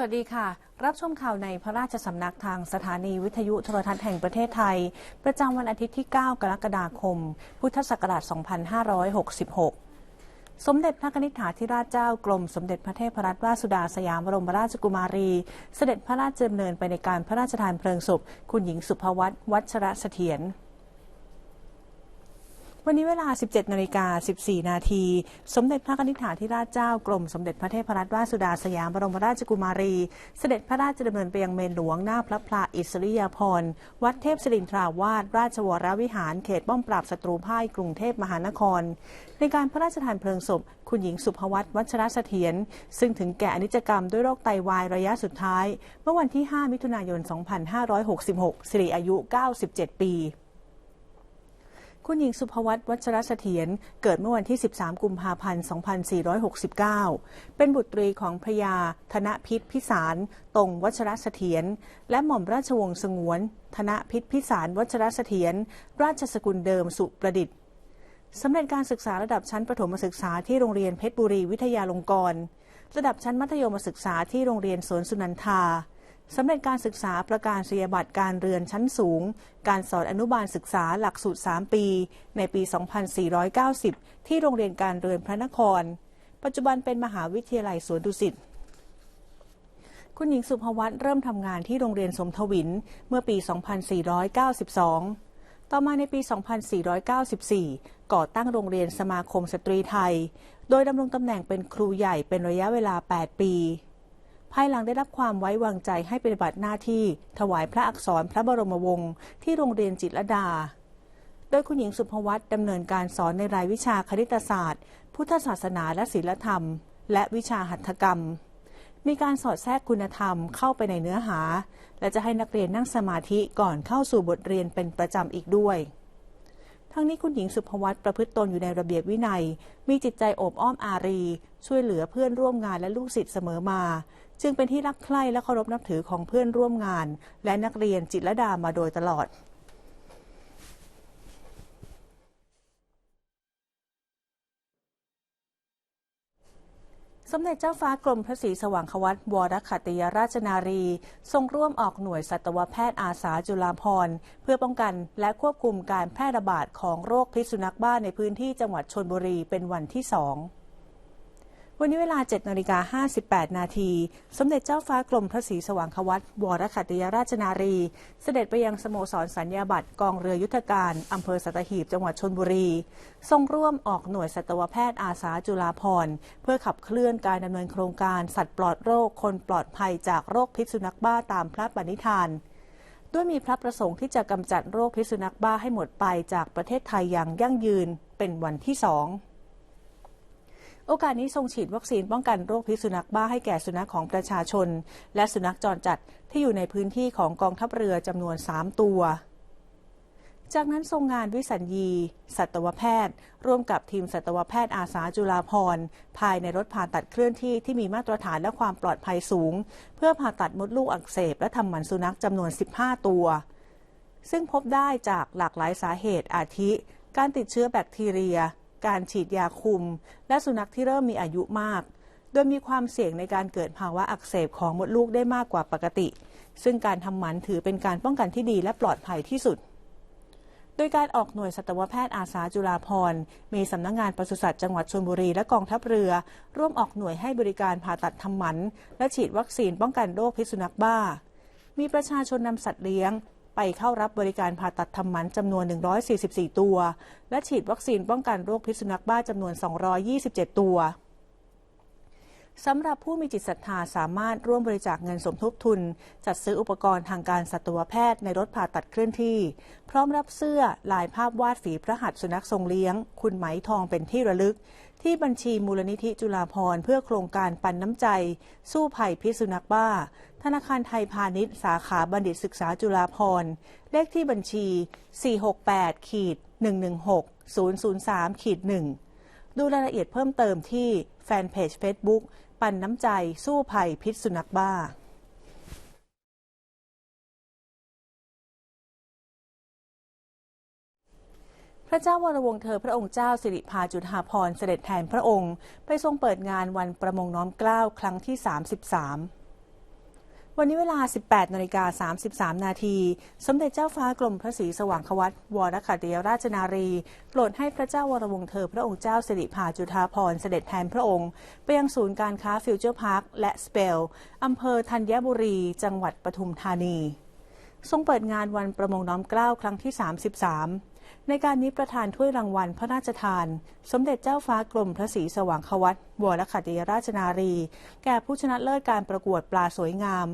สวัสดีค่ะ รับชมข่าวในพระราชสำนักทางสถานีวิทยุโทรทัศน์แห่งประเทศไทย ประจำวันอาทิตย์ที่ 9 กรกฎาคม พุทธศักราช 2566สมเด็จพระนิธิถาธิราชเจ้ากรม สมเด็จพระเทพรัตนราชสุดาสยามบรมราชกุมารี เสด็จพระราชดำเนินไปในการพระราชทานเพลิงศพ คุณหญิงสุภวัตวัชระเสถียร วันนี้เวลา 17นาฬิกา14 นาที สมเด็จพระนิธิถาธิราชเจ้ากรมสมเด็จพระเทพรัตนราชสุดาสยามบรมราชกุมารี เสด็จพระราชดำเนินไปยังเมนหลวงหน้าพระพลาอิสริยาภรณ์วัดเทพศิรินทราวาสราชวรวิหารเขตป้อมปราบศัตรูพ่ายกรุงเทพมหานคร ในการพระราชทานเพลิงศพ คุณหญิงสุภวัตวัชรเสถียรซึ่งถึงแก่อนิจกรรมด้วยโรคไตวายระยะสุดท้าย เมื่อวันที่ 5 มิถุนายน 2566 สิริอายุ 97 ปี คุณหญิงสุภวัตวัชรเสถียรเกิดเมื่อวันที่ 13 กุมภาพันธ์ 2469 เป็นบุตรีของพระยา ธนพิษพิสาร ตรงวัชรเสถียร และหม่อมราชวงศ์สงวน ธนพิษพิสารวัชรเสถียร ราชสกุลเดิมสุประดิษฐ์สำเร็จการศึกษาระดับชั้นประถมศึกษาที่โรงเรียนเพชรบุรีวิทยาลงกรณ์ ระดับชั้นมัธยมศึกษาที่โรงเรียนสวนสุนันทา สำเร็จการศึกษาประกาศนียบัตรการเรือนชั้นสูง การสอนอนุบาลศึกษาหลักสูตร 3 ปี ในปี 2490 ที่โรงเรียนการเรือนพระนคร ปัจจุบันเป็นมหาวิทยาลัยสวนดุสิตคุณหญิงสุภวัตเริ่มทำงานที่โรงเรียนสมทวินเมื่อปี 2492 ต่อมาในปี 2494 ก่อตั้งโรงเรียนสมาคมสตรีไทย โดยดำรงตำแหน่งเป็นครูใหญ่เป็นระยะเวลา 8 ปี ภายหลังได้รับความไว้วางใจให้ปฏิบัติหน้าที่ ถวายพระอักษรพระบรมวงศ์ที่โรงเรียนจิตรดา โดยคุณหญิงสุภวัตดำเนินการสอนในรายวิชาคณิตศาสตร์ พุทธศาสนาและศิลธรรม และวิชาหัตถกรรม มีการสอดแทรกคุณธรรมเข้าไปในเนื้อหา และจะให้นักเรียนนั่งสมาธิก่อนเข้าสู่บทเรียนเป็นประจำอีกด้วยทั้งนี้คุณหญิงสุภวัตประพฤติตนอยู่ในระเบียบวินัย มีจิตใจโอบอ้อมอารี ช่วยเหลือเพื่อนร่วมงานและลูกศิษย์เสมอมา จึงเป็นที่รักใคร่และเคารพนับถือของเพื่อนร่วมงาน และนักเรียนจิตรดามาโดยตลอดสมเด็จเจ้าฟ้ากรมพระศรีสว่างควัตวรขัตยราชนารี ทรงร่วมออกหน่วยสัตวแพทย์อาสาจุฬาภรณ์ เพื่อป้องกันและควบคุมการแพร่ระบาดของโรคพิษสุนัขบ้าในพื้นที่จังหวัดชนบุรีเป็นวันที่สอง วันนี้เวลา 7นาฬิกา58 นาที สมเด็จเจ้าฟ้ากรมพระศรีสว่างควัตวรขัติยราชนารี เสด็จไปยังสโมสรสัญญาบัตรกองเรือยุทธการอำเภอสัตหีบจังหวัดชนบุรี ทรงร่วมออกหน่วยสัตวแพทย์อาสาจุฬาภรเพื่อขับเคลื่อนการดำเนินโครงการสัตว์ปลอดโรค คนปลอดภัยจากโรคพิษสุนัขบ้าตามพระปณิธานด้วยมีพระประสงค์ที่จะกำจัดโรคพิษสุนัขบ้าให้หมดไปจากประเทศไทยอย่างยั่งยืนเป็นวันที่สอง โอกาสนี้ทรงฉีดวัคซีนป้องกันโรคพิษสุนัขบ้าให้แก่สุนัขของประชาชน และสุนัขจรจัดที่อยู่ในพื้นที่ของกองทัพเรือจำนวน 3 ตัวจากนั้นทรงงานวิสัญญี สัตวแพทย์ ร่วมกับทีมสัตวแพทย์อาสาจุฬาภรภายในรถผ่าตัดเคลื่อนที่ที่มีมาตรฐานและความปลอดภัยสูง เพื่อผ่าตัดมดลูกอักเสบ และทำหมันสุนัขจำนวน 15 ตัว ซึ่งพบได้จากหลากหลายสาเหตุอาทิ การติดเชื้อแบคทีเรีย การฉีดยาคุม และสุนัขที่เริ่มมีอายุมาก โดยมีความเสี่ยงในการเกิดภาวะอักเสบของมดลูกได้มากกว่าปกติ ซึ่งการทำหมันถือเป็นการป้องกันที่ดีและปลอดภัยที่สุด โดยการออกหน่วยสัตวแพทย์อาสาจุฬาภรณ์มีสำนักงงานปศุสัตว์จังหวัดชลบุรีและกองทัพเรือ ร่วมออกหน่วยให้บริการผ่าตัดทำหมัน และฉีดวัคซีนป้องกันโรคพิษสุนัขบ้ามีประชาชนนำสัตว์เลี้ยง ไปเข้ารับบริการผ่าตัดทำหมันจำนวน 144 ตัว และฉีดวัคซีนป้องกันโรคพิษสุนัขบ้าจำนวน 227 ตัว สำหรับผู้มีจิตศรัทธาสามารถร่วมบริจาคเงินสมทบทุน จัดซื้ออุปกรณ์ทางการสัตวแพทย์ในรถผ่าตัดเคลื่อนที่ พร้อมรับเสื้อลายภาพวาดฝีพระหัตถ์สุนัขทรงเลี้ยง คุณไหมทองเป็นที่ระลึก ที่บัญชีมูลนิธิจุฬาภรณ์เพื่อโครงการปันน้ำใจ สู้ภัยพิษสุนัขบ้า ธนาคารไทยพาณิชย์ สาขาบัณฑิตศึกษาจุฬาภรณ์เลขที่บัญชี 468ขีด116 003ขีด1ดูรายละเอียดเพิ่มเติมที่แฟนเพจ Facebook ปันน้ำใจสู้ภัยพิษสุนัขบ้าพระเจ้าวรวงเธอพระองค์เจ้าสิริพาจุฑาภรณ์เสด็จแทนพระองค์ ไปทรงเปิดงานวันประมงน้อมเกล้าครั้งที่ 33 วันนี้เวลา 18นาฬิกา33 นาที สมเด็จเจ้าฟ้ากรมพระศรีสว่างควัตวรคัตติยราชนารี โปรดให้พระเจ้าวรวงเธอพระองค์เจ้าสิริภาจุฑาภรณ์เสด็จแทนพระองค์ ไปยังศูนย์การค้าฟิวเจอร์พาร์คและสเปลอำเภอธัญบุรี จังหวัดปทุมธานี ทรงเปิดงานวันประมงน้อมเกล้าครั้งที่ 33 ในการนี้ประธานถ้วยรางวัลพระราชทาน สมเด็จเจ้าฟ้ากรมพระศรีสว่างควัตวรคัติยราชนารี แก่ผู้ชนะเลิศการประกวดปลาสวยงาม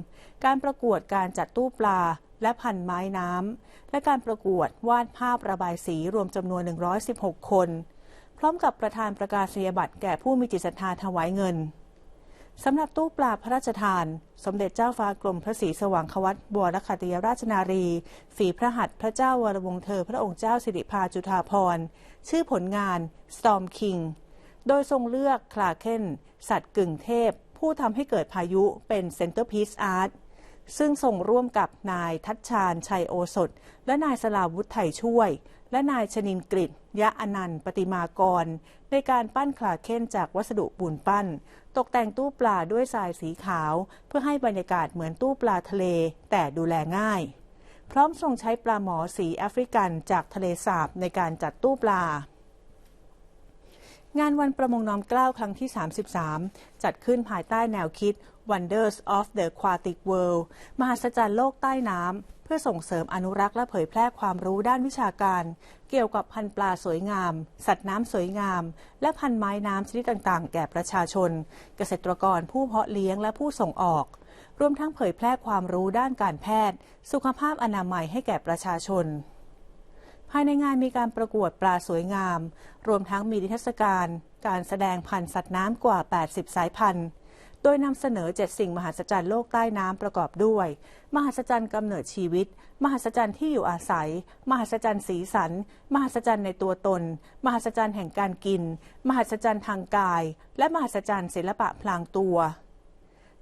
การประกวดการจัดตู้ปลาและพันไม้น้ำ และการประกวดวาดภาพระบายสีรวมจำนวน 116 คน พร้อมกับประธานประกาศนียบัตรแก่ผู้มีจิตศรัทธาถวายเงิน สำหรับตู้ปลาพระราชทาน สมเด็จเจ้าฟ้ากรมพระศรีสว่างควัตบัวรคัติยราชนารี ฝีพระหัตถ์พระเจ้าวรวงเธอ พระองค์เจ้าสิริภาจุฑาภรณ์ชื่อผลงาน Storm King โดยทรงเลือกคลาเคนสัตว์กึ่งเทพ ผู้ทำให้เกิดพายุเป็นเซนเตอร์พีซอาร์ตซึ่งส่งร่วมกับนายทัชชาญชัยโอสถ และนายสลาวุฒิไทยช่วย และนายชนินกฤษยะอนันต์ปฏิมากร ในการปั้นคลาเคนจากวัสดุปูนปั้น ตกแต่งตู้ปลาด้วยทรายสีขาว เพื่อให้บรรยากาศเหมือนตู้ปลาทะเล แต่ดูแลง่าย พร้อมทรงใช้ปลาหมอสีแอฟริกันจากทะเลสาบในการจัดตู้ปลางานวันประมงน้อมเกล้าครั้งที่ 33 จัดขึ้นภายใต้แนวคิด Wonders of the Aquatic World มหัศจรรย์โลกใต้น้ำ เพื่อส่งเสริมอนุรักษ์และเผยแพร่ความรู้ด้านวิชาการ เกี่ยวกับพันธุ์ปลาสวยงาม สัตว์น้ำสวยงาม และพันธุ์ไม้น้ำชนิดต่างๆ แก่ประชาชน เกษตรกรผู้เพาะเลี้ยงและผู้ส่งออกรวมทั้งเผยแพร่ความรู้ด้านการแพทย์ สุขภาพอนามัยให้แก่ประชาชน ภายในงานมีการประกวดปลาสวยงาม รวมทั้งมีนิทรรศการ การแสดงพันธุ์สัตว์น้ำกว่า 80 สายพันธุ์ โดยนำเสนอ 7 สิ่งมหัศจรรย์โลกใต้น้ำประกอบด้วย มหัศจรรย์กำเนิดชีวิต มหัศจรรย์ที่อยู่อาศัย มหัศจรรย์สีสัน มหัศจรรย์ในตัวตน มหัศจรรย์แห่งการกิน มหัศจรรย์ทางกาย และมหัศจรรย์ศิลปะพลางตัว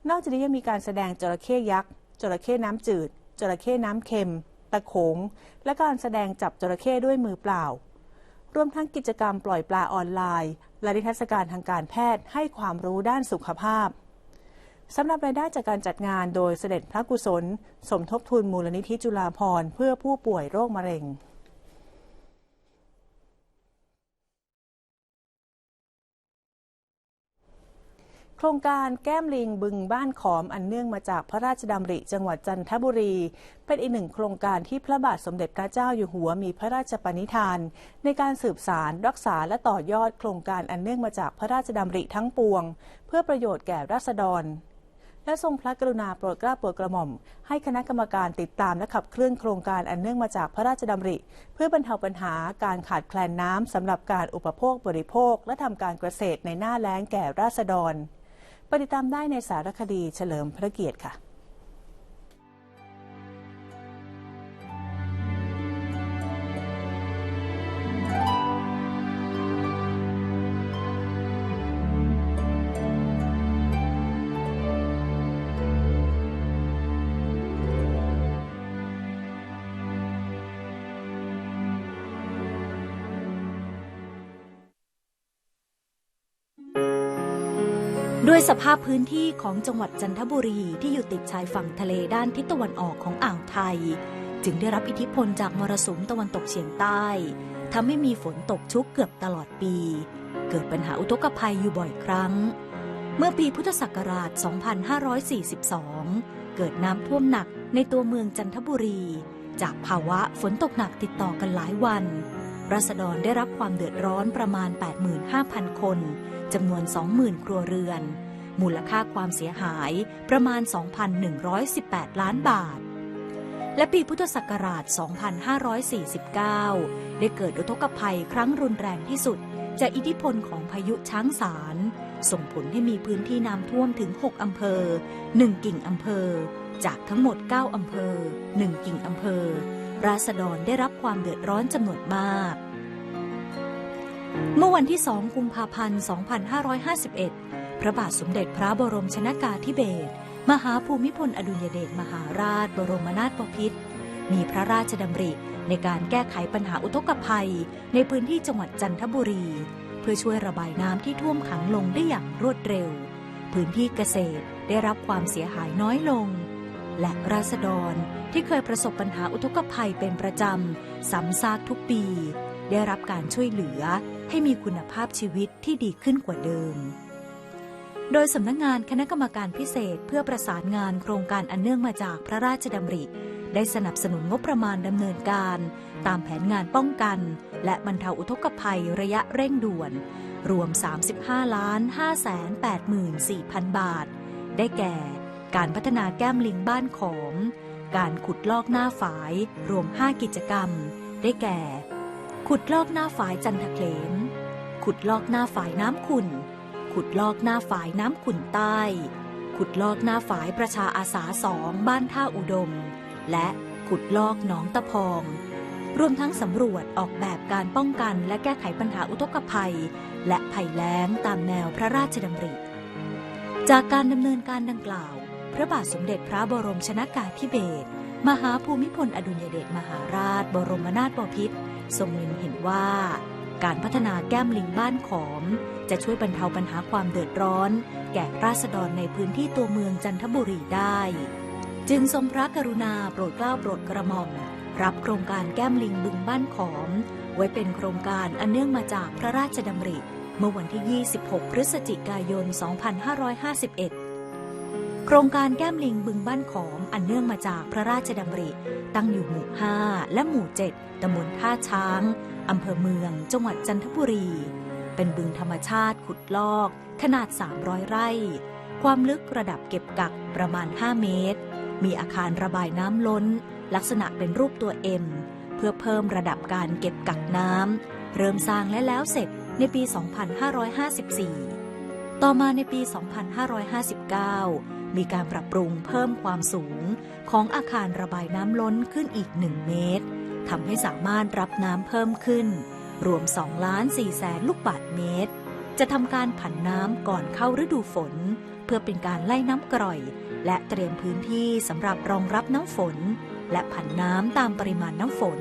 นอกจากนี้ยังมีการแสดงจระเข้ยักษ์จระเข้น้ำจืดจระเข้น้ำเค็ม ตะโขง และการแสดงจับจระเข้ด้วยมือเปล่า รวมทั้งกิจกรรมปล่อยปลาออนไลน์ และนิทรรศการทางการแพทย์ให้ความรู้ด้านสุขภาพ สำหรับรายได้จากการจัดงานโดยเสด็จพระกุศล สมทบทุนมูลนิธิจุฬาภรณ์เพื่อผู้ป่วยโรคมะเร็งโครงการแก้มลิงบึงบ้านขอมอันเนื่องมาจากพระราชดำริจังหวัดจันทบุรี เป็นอีกหนึ่งโครงการที่พระบาทสมเด็จพระเจ้าอยู่หัวมีพระราชปณิธาน ในการสืบสารรักษาและต่อยอดโครงการอันเนื่องมาจากพระราชดำริทั้งปวง เพื่อประโยชน์แก่ราษฎร และทรงพระกรุณาโปรดเกล้าโปรดกระหม่อม ให้คณะกรรมการติดตามและขับเคลื่อนโครงการอันเนื่องมาจากพระราชดำริ เพื่อบรรเทาปัญหาการขาดแคลนน้ำสำหรับการอุปโภคบริโภค และทำการเกษตรในหน้าแล้งแก่ราษฎรไปติดตามได้ในสารคดีเฉลิมพระเกียรติค่ะ ด้วยสภาพพื้นที่ของจังหวัดจันทบุรีที่อยู่ติดชายฝั่งทะเลด้านทิศตะวันออกของอ่าวไทย จึงได้รับอิทธิพลจากมรสุมตะวันตกเฉียงใต้ทำให้มีฝนตกชุกเกือบตลอดปี เกิดปัญหาอุทกภัยอยู่บ่อยครั้ง เมื่อปีพุทธศักราช 2542 เกิดน้ำท่วมหนักในตัวเมืองจันทบุรี จากภาวะฝนตกหนักติดต่อกันหลายวัน รัษฎรได้รับความเดือดร้อนประมาณ 85,000 คน จำนวน 20,000 ครัวเรือน มูลค่าความเสียหายประมาณ 2,118 ล้านบาท และปีพุทธศักราช 2549 ได้เกิดอุทกภัยครั้งรุนแรงที่สุด จากอิทธิพลของพายุช้างสาร ส่งผลให้มีพื้นที่น้ำท่วมถึง 6 อำเภอ 1 กิ่งอำเภอ จากทั้งหมด 9 อำเภอ 1 กิ่งอำเภอราษฎรได้รับความเดือดร้อนจำนวนมาก เมื่อวันที่ 2 กุมภาพันธ์ 2551 พระบาทสมเด็จพระบรมชนากาธิเบศร มหาภูมิพลอดุลยเดชมหาราชบรมนาถบพิตร มีพระราชดำริในการแก้ไขปัญหาอุทกภัย ในพื้นที่จังหวัดจันทบุรี เพื่อช่วยระบายน้ำที่ท่วมขังลงได้อย่างรวดเร็ว พื้นที่เกษตรได้รับความเสียหายน้อยลง และราษฎรที่เคยประสบปัญหาอุทกภัยเป็นประจำซ้ำซากทุกปี ได้รับการช่วยเหลือให้มีคุณภาพชีวิตที่ดีขึ้นกว่าเดิม โดยสำนักงงานคณะกรรมการพิเศษเพื่อประสานงานโครงการอันเนื่องมาจากพระราชดำริได้สนับสนุนงบประมาณดำเนินการ ตามแผนงานป้องกัน และบรรเทาอุทกภัยระยะเร่งด่วน รวม 35 ล้าน 5 8 4 0 0 0 บาท ได้แก่ การพัฒนาแก้มลิงบ้านขอมการขุดลอกหน้าฝาย รวม 5 กิจกรรม ได้แก่ ขุดลอกหน้าฝายจันทเขลมขุดลอกหน้าฝายน้ำขุ่นขุดลอกหน้าฝายน้ำขุ่นใต้ ขุดลอกหน้าฝายประชาอาสาสองบ้านท่าอุดม และขุดลอกหนองตะพอง รวมทั้งสำรวจออกแบบการป้องกันและแก้ไขปัญหาอุทกภัย และภัยแล้งตามแนวพระราชดำริ จากการดำเนินการดังกล่าว พระบาทสมเด็จพระบรมชนากาธิเบศรมหาภูมิพลอดุลยเดชมหาราช บรมนาถบพิตร ทรงเล็งเห็นว่าการพัฒนาแก้มลิงบ้านขอม จะช่วยบรรเทาปัญหาความเดือดร้อน แก่ราษฎรในพื้นที่ตัวเมืองจันทบุรีได้ จึงทรงพระกรุณาโปรดเกล้าโปรดกระหม่อม รับโครงการแก้มลิงบึงบ้านขอม ไว้เป็นโครงการอันเนื่องมาจากพระราชดำริ เมื่อวันที่ 26 พฤศจิกายน 2551 โครงการแก้มลิงบึงบ้านขอมอันเนื่องมาจากพระราชดำริ ตั้งอยู่หมู่ 5 และหมู่ 7ตำบลท่าช้าง อำเภอเมือง จังหวัดจันทบุรี เป็นบึงธรรมชาติขุดลอก ขนาด 300 ไร่ ความลึกระดับเก็บกักประมาณ 5 เมตร มีอาคารระบายน้ำล้น ลักษณะเป็นรูปตัว M เพื่อเพิ่มระดับการเก็บกักน้ำเริ่มสร้างและแล้วเสร็จในปี 2554 ต่อมาในปี 2559 มีการปรับปรุงเพิ่มความสูง ของอาคารระบายน้ำล้นขึ้นอีก 1 เมตรทำให้สามารถรับน้ำเพิ่มขึ้น รวม2ล้าน4แสนลูกบาศก์เมตร จะทำการผันน้ำก่อนเข้าฤดูฝน เพื่อเป็นการไล่น้ำกร่อย และเตรียมพื้นที่สำหรับรองรับน้ำฝน และผันน้ำตามปริมาณน้ำฝน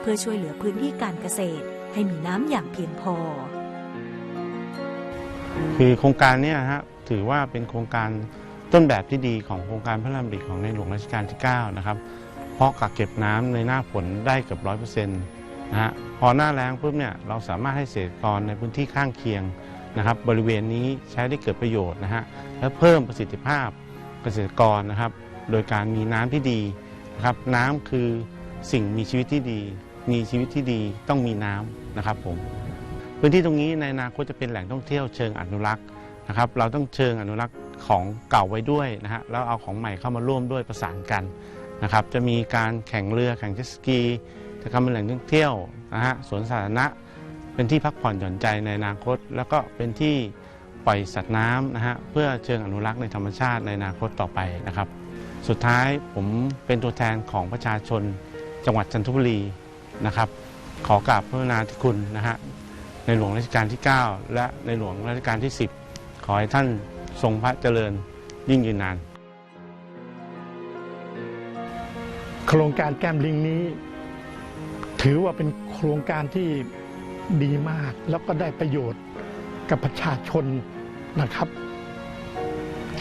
เพื่อช่วยเหลือพื้นที่การเกษตร ให้มีน้ำอย่างเพียงพอ คือโครงการนี้ฮะถือว่าเป็นโครงการ ต้นแบบที่ดีของโครงการพระราชดำริของในหลวงรัชกาลที่9นะครับเพราะกักเก็บน้ำในหน้าฝนได้เกือบร้อยเปอร์เซ็นต์นะฮะพอหน้าแล้งปุ๊บเนี่ยเราสามารถให้เกษตรกรในพื้นที่ข้างเคียงนะครับ บริเวณนี้ใช้ได้เกิดประโยชน์นะฮะและเพิ่มประสิทธิภาพเกษตรกรนะครับ โดยการมีน้ำที่ดีนะครับ น้ำคือสิ่งมีชีวิตที่ดี มีชีวิตที่ดีต้องมีน้ำนะครับผมพื้นที่ตรงนี้ในอนาคตจะเป็นแหล่งท่องเที่ยวเชิงอนุรักษ์นะครับ เราต้องเชิงอนุรักษ์ ของเก่าไว้ด้วยนะฮะแล้วเอาของใหม่เข้ามาร่วมด้วยประสานกันนะครับจะมีการแข่งเรือแข่งเจสกีจะทำเป็นแหล่งท่องเที่ยวนะฮะสวนสาธารณะเป็นที่พักผ่อนหย่อนใจในอนาคต แล้วก็เป็นที่ปล่อยสัตว์น้ำนะฮะเพื่อเชิงอนุรักษ์ในธรรมชาติในอนาคตต่อไปนะครับ สุดท้ายผมเป็นตัวแทนของประชาชนจังหวัดจันทบุรีนะครับ ขอกราบพระนาธิคุณนะฮะในหลวงรัชกาลที่ 9 และในหลวงรัชกาลที่ 10 ขอให้ท่าน ทรงพระเจริญยิ่งยืนนาน โครงการแก้มลิงนี้ ถือว่าเป็นโครงการที่ดีมาก แล้วก็ได้ประโยชน์กับประชาชนนะครับ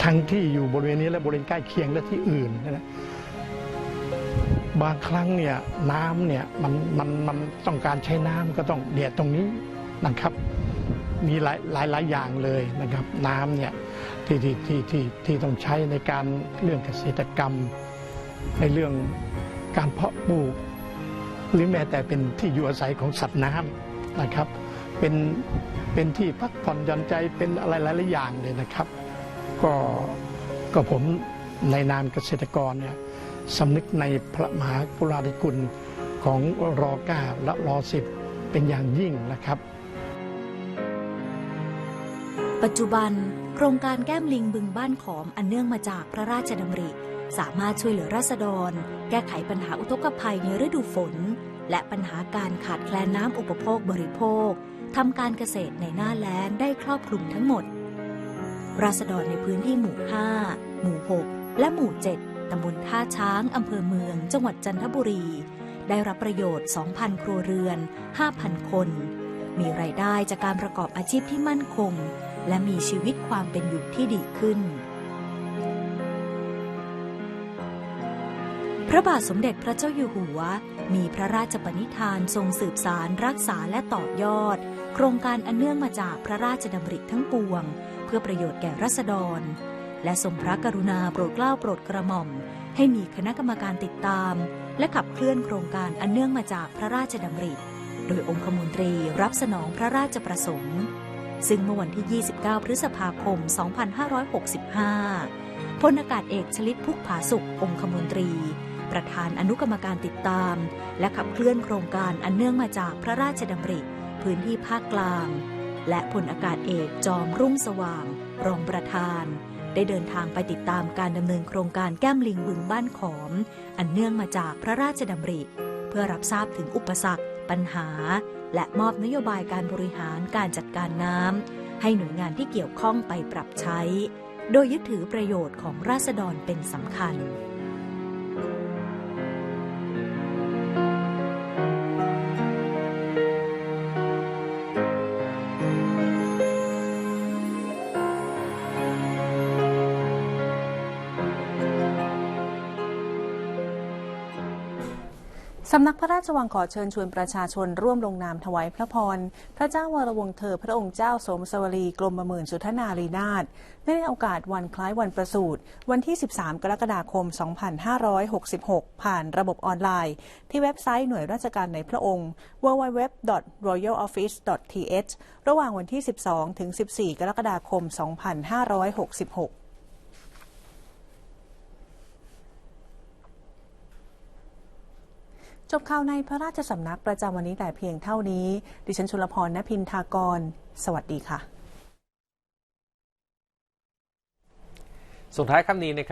ทั้งที่อยู่บริเวณนี้และบริเวณใกล้เคียงและที่อื่นนะบางครั้งเนี่ยน้ำเนี่ยมันมันมันต้องการใช้น้ำก็ต้องเดียดตรงนี้นะครับ มีหลายหลายหลายอย่างเลยนะครับ น้ำเนี่ย ที่ที่ที่ที่ที่ต้องใช้ในการเรื่องเกษตรกรรม ในเรื่องการเพาะปลูก หรือแม้แต่เป็นที่อยู่อาศัยของสัตว์น้ำนะครับ เป็นเป็นที่พักผ่อนหย่อนใจเป็นอะไรหลายๆอย่างเลยนะครับ ก็ก็ผมในนามเกษตรกรเนี่ยสำนึกในพระมหากรุณาธิคุณของรอเก้าและรอสิบเป็นอย่างยิ่งนะครับ ปัจจุบัน โครงการแก้มลิงบึงบ้านขอมอันเนื่องมาจากพระราชดำริ สามารถช่วยเหลือราษฎร แก้ไขปัญหาอุทกภัยในฤดูฝน และปัญหาการขาดแคลนน้ำอุปโภคบริโภคทำการเกษตรในหน้าแล้งได้ครอบคลุมทั้งหมด ราษฎรในพื้นที่หมู่ 5 หมู่ 6 และหมู่ 7 ตำบลท่าช้าง อำเภอเมือง จังหวัดจันทบุรี ได้รับประโยชน์ 2,000 ครัวเรือน 5,000 คน มีรายได้จากการประกอบอาชีพที่มั่นคง และมีชีวิตความเป็นอยู่ที่ดีขึ้น พระบาทสมเด็จพระเจ้าอยู่หัว มีพระราชปณิธานทรงสืบสารรักษาและต่อยอด โครงการอันเนื่องมาจากพระราชดำริทั้งปวง เพื่อประโยชน์แก่รัษฎร และทรงพระกรุณาโปรดเกล้าโปรดกระหม่อม ให้มีคณะกรรมการติดตาม และขับเคลื่อนโครงการอันเนื่องมาจากพระราชดำริ โดยองคมนตรีรับสนองพระราชประสงค์ ซึ่งเมื่อวันที่ 29 พฤษภาคม 2565 พลอากาศเอกชลิตพุกผาสุข องคมนตรี ประธานอนุกรรมการติดตาม และขับเคลื่อนโครงการอันเนื่องมาจากพระราชดำริ พื้นที่ภาคกลาง และพลอากาศเอกจอมรุ่งสว่าง รองประธาน ได้เดินทางไปติดตามการดำเนินโครงการแก้มลิงบึงบ้านขอม อันเนื่องมาจากพระราชดำริ เพื่อรับทราบถึงอุปสรรค ปัญหา และมอบนโยบายการบริหารการจัดการน้ำให้หน่วยงานที่เกี่ยวข้องไปปรับใช้ โดยยึดถือประโยชน์ของราษฎรเป็นสำคัญำนักพระราชวังขอเชิญชวนประชาชนร่วมลงนามถวายพระพร พระเจ้าวรวงเธอพระองค์เจ้าสมสวรีกรมประเมินสุทนารีนาถในโอกาสวันคล้ายวันประสูติวันที่ 13 กรกฎาคม 2566 ผ่านระบบออนไลน์ ที่เว็บไซต์หน่วยราชการในพระองค์ www.royaloffice.th ระหว่างวันที่ 12 ถึง 14 กรกฎาคม 2566 จบข่าวในพระราชสำนักประจำวันนี้แต่เพียงเท่านี้ ดิฉันชุลพรณพินทากร สวัสดีค่ะ ส่งท้ายคำนี้นะครับ